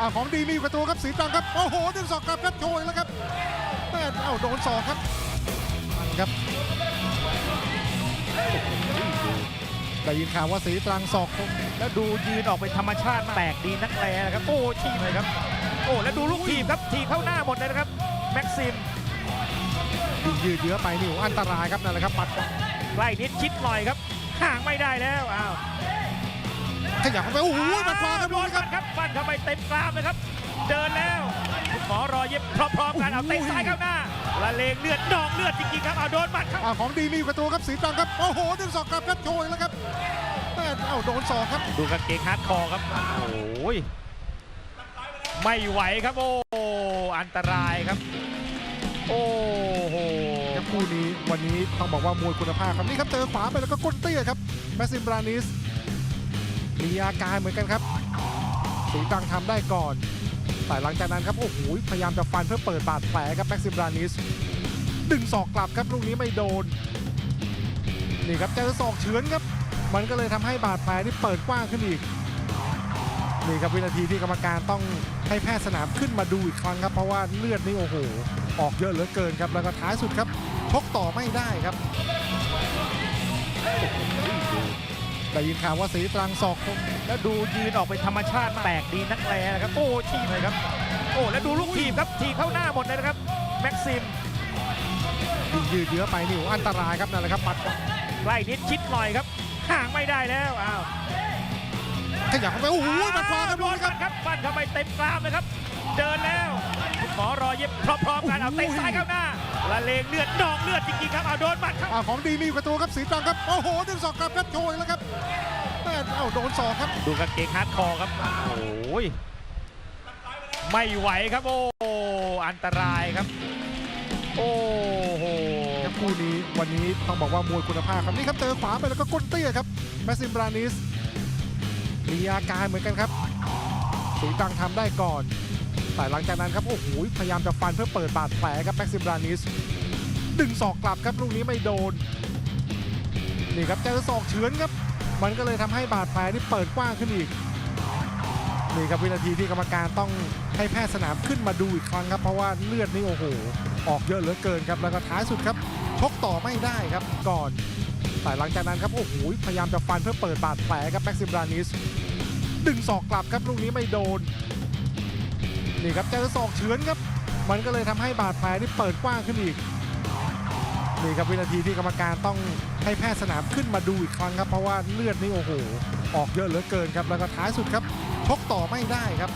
อ่าของดีมีอยู่กับตัวครับสีตรังครับ โอ้โหดึงศอกกลับครับโชยแล้วครับแม่เอ้าโดนศอกครับครับได้ยินข่าวว่าสีตรังศอกคมแล้วดูยืนออกเป็นธรรมชาติแปลกดีนักแลนะครับ โอ้ทีบเลยครับ โอ้แล้วดูลูกทีบครับทีบเข้าหน้าหมดเลยนะครับ แม็กซิมยิ่งยืดเยื้อไปนี่โอ้อันตรายครับนั่นแหละครับปัด ใกล้นิดชิดหน่อยครับห่างไม่ได้แล้วอ้าว ขยับเข้าไปโอ้โหมันขวาครับโดดูนนะคฟัรับนครับฟันเข้าไปเต็มกรามเลยครับ เดินแล้วคุณหมอรอเย็บพร้อมๆกันเอาเตะซ้ายเข้าหน้าละเลงเลือดนองเลือดจริงๆครับเอาโดนหมัดครับอ่าของดีมีอยู่กับตัวครับสีตรังครับโอ้โหดึงศอกกลับครับโชยแล้วครับแม่เอ้าโดนศอกครับดูกางเกงฮาร์ดคอร์ครับโอ้ยไม่ไหวครับโอ้อันตรายครับ โอ้โหครับคู่นี้วันนี้ต้องบอกว่ามวยคุณภาพครับนี่ครับเจอขวาไปแล้วก็ก้นเตี้ยครับแมสซิมบรานิส มีอาการเหมือนกันครับสีตังทำได้ก่อน แต่หลังจากนั้นครับโอ้โหพยายามจะฟันเพื่อเปิดบาดแผลครับแม็กซิมบรานิสดึงศอกกลับครับลูกนี้ไม่โดนนี่ครับเจอศอกเฉือนครับ มันก็เลยทำให้บาดแผลนี่เปิดกว้างขึ้นอีกนี่ครับวินาทีที่กรรมการต้องให้แพทย์สนามขึ้นมาดูอีกครั้งครับ เพราะว่าเลือดนี่โอ้โหออกเยอะเหลือเกินครับแล้วก็ท้ายสุดครับชกต่อไม่ได้ครับ ได้ยินข่าวว่าสีตรังศอกคมแล้วดูยืนออกเป็นธรรมชาติแปลกดีนักแลนะครับ โอ้ทีบเลยครับ โอ้แล้วดูลูกทีบครับทีบเข้าหน้าหมดเลยนะครับ แม็กซิมยิ่งยืดเยื้อไปนี่โอ้อันตรายครับนั่นแหละครับปัดใกล้นิดชิดหน่อยครับห่างไม่ได้แล้วอ้าวขยับเข้าไปโอ้โหมันขวาครับโดดูนนะคฟัรับนครับฟันเข้าไปเต็มกรามเลยครับ เดินแล้วคุณหมอรอเย็บพร้อมๆกันเอาเตะซ้ายเข้าหน้า ละเลงเลือดนองเลือดจริงๆครับเอาโดนหมัดครับอ่าของดีมีอยู่กับตัวครับสีตรังครับโอ้โหดึงศอกกลับครับโชยแล้วครับแม่เอ้าโดนศอกครับดูกางเกงฮาร์ดคอร์ครับโอ้ยไม่ไหวครับโอ้อันตรายครับ โอ้โหครับคู่นี้วันนี้ต้องบอกว่ามวยคุณภาพครับนี่ครับเจอขวาไปแล้วก็ก้นเตี้ยครับแมสซิมบรานิสมีอาการเหมือนกันครับสีตรังทำได้ก่อน แต่หลังจากนั้นครับโอ้โหพยายามจะฟันเพื่อเปิดบาดแผลครับแม็กซิมบรานิสดึงศอกกลับครับลูกนี้ไม่โดนนี่ครับเจอศอกเฉือนครับมันก็เลยทำให้บาดแผลนี่เปิดกว้างขึ้นอีกนี่ครับวินาทีที่กรรมการต้องให้แพทย์สนามขึ้นมาดูอีกครั้งครับ เพราะว่าเลือดนี่โอ้โหออกเยอะเหลือเกินครับแล้วก็ท้ายสุดครับชกต่อไม่ได้ครับก่อน แต่หลังจากนั้นครับโอ้โหพยายามจะฟันเพื่อเปิดบาดแผลครับแม็กซิมบรานิสดึงศอกกลับครับลูกนี้ไม่โดน นี่ครับเจอศอกเฉือนครับ มันก็เลยทำให้บาดแผลนี่เปิดกว้างขึ้นอีกนี่ครับวินาทีที่กรรมการต้องให้แพทย์สนามขึ้นมาดูอีกครั้งครับ เพราะว่าเลือดนี่โอ้โหออกเยอะเหลือเกินครับ แล้วก็ท้ายสุดครับชกต่อไม่ได้ครับ